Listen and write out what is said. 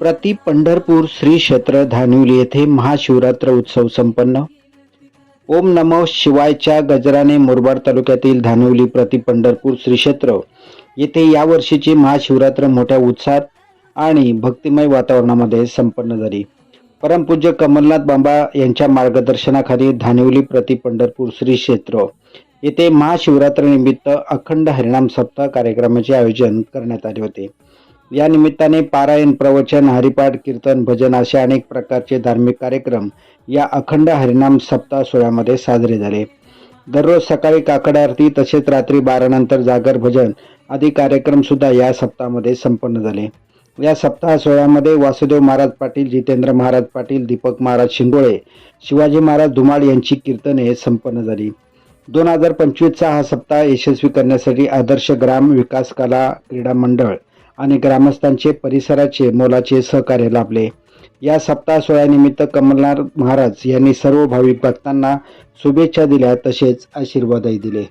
प्रति पंढरपूर श्री क्षेत्र धानिवली येथे महाशिवरात्र उत्सव संपन्न. ओम नमो शिवायच्या गजराने मुरबाड तालुक्यातील धानिवली प्रति पंढरपूर श्री क्षेत्र. येथे यावर्षीची महाशिवरात्र मोठ्या उत्साहात आणि भक्तिमय वातावरणामध्ये संपन्न झाली. परमपूज्य कमलनाथ बांबा यांच्या मार्गदर्शनाखाली धानिवली प्रति पंढरपूर श्री क्षेत्र. येथे महाशिवरात्रीनिमित्त अखंड हरिणाम सप्ताह कार्यक्रमाचे आयोजन करण्यात आले होते. या निमित्ताने पारायण प्रवचन हरिपाठ कीर्तन भजन असे अनेक प्रकारचे धार्मिक कार्यक्रम या अखंड हरिनाम सप्ताह सोहळ्यामध्ये साजरे झाले. दररोज सकाळी काकड आरती तसेच रात्री बारानंतर जागर भजन आदी कार्यक्रम सुद्धा या सप्ताहामध्ये संपन्न झाले. या सप्ताह सोहळ्यामध्ये वासुदेव महाराज पाटील जितेंद्र महाराज पाटील दीपक महाराज शिंगोळे शिवाजी महाराज धुमाळ यांची कीर्तने संपन्न झाली. दोन हजार पंचवीसचा हा सप्ताह यशस्वी करण्यासाठी आदर्श ग्राम विकास कला क्रीडा मंडळ आणि ग्रामस्थांचे परिसराचे मोलाचे सहकार्य लाभले. या सप्ताह सोहळ्यानिमित्त कमलनाथ महाराज यांनी सर्व भाविक भक्तांना शुभेच्छा दिल्या तसेच आशीर्वादही दिले.